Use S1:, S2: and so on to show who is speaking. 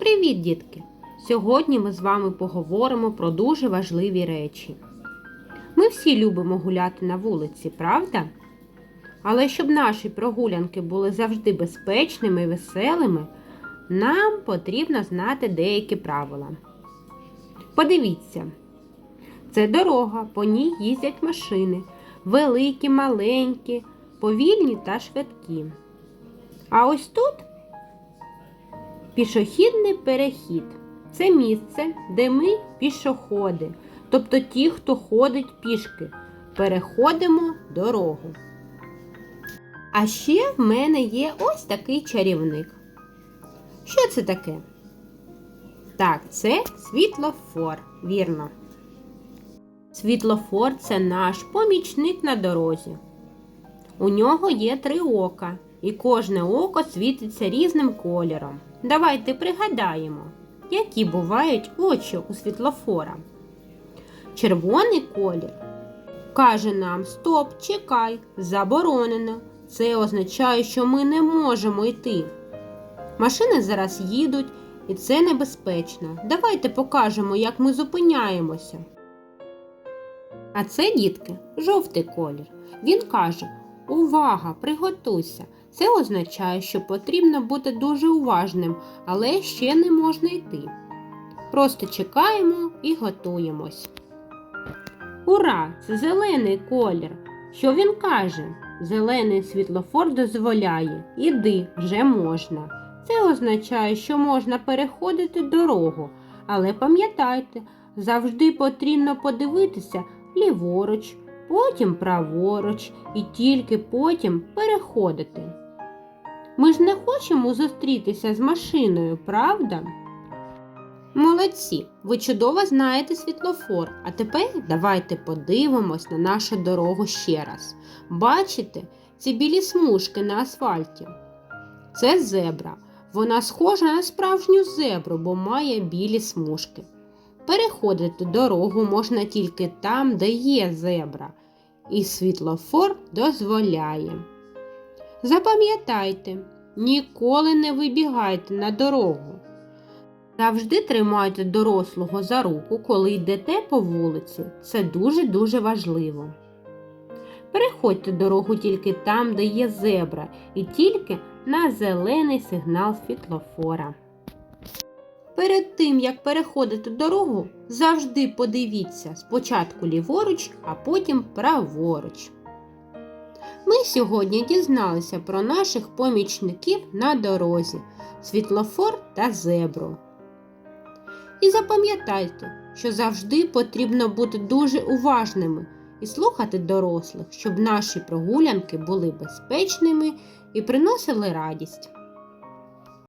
S1: Привіт, дітки! Сьогодні ми з вами поговоримо про дуже важливі речі. Ми всі любимо гуляти на вулиці, правда? Але щоб наші прогулянки були завжди безпечними і веселими, нам потрібно знати деякі правила. Подивіться, це дорога, по ній їздять машини, великі, маленькі, повільні та швидкі. А ось тут пішохідний перехід. Це місце, де ми пішоходи, тобто ті, хто ходить пішки, переходимо дорогу. А ще в мене є ось такий чарівник. Що це таке? Так, це світлофор, вірно. Світлофор це наш помічник на дорозі. У нього є три ока, і кожне око світиться різним кольором. Давайте пригадаємо, які бувають очі у світлофора. Червоний колір каже нам Стоп, чекай, заборонено. Це означає, що ми не можемо йти. Машини зараз їдуть, і це небезпечно. Давайте покажемо, як ми зупиняємося. А це, дітки, жовтий колір. Він каже: Увага, приготуйся! Це означає, що потрібно бути дуже уважним, але ще не можна йти. Просто чекаємо і готуємось. Ура! Це зелений колір. Що він каже? Зелений світлофор дозволяє. Іди, вже можна. Це означає, що можна переходити дорогу. Але пам'ятайте, завжди потрібно подивитися ліворуч, потім праворуч і тільки потім переходити. Ми ж не хочемо зустрітися з машиною, правда? Молодці, ви чудово знаєте світлофор. А тепер давайте подивимось на нашу дорогу ще раз. Бачите ці білі смужки на асфальті? Це зебра. Вона схожа на справжню зебру, бо має білі смужки. Переходити дорогу можна тільки там, де є зебра, і світлофор дозволяє. Запам'ятайте, ніколи не вибігайте на дорогу. Завжди тримайте дорослого за руку, коли йдете по вулиці. Це дуже-дуже важливо. Переходьте дорогу тільки там, де є зебра, і тільки на зелений сигнал світлофора. Перед тим, як переходити дорогу, завжди подивіться спочатку ліворуч, а потім праворуч. Ми сьогодні дізналися про наших помічників на дорозі, світлофор та зебру. І запам'ятайте, що завжди потрібно бути дуже уважними і слухати дорослих, щоб наші прогулянки були безпечними і приносили радість.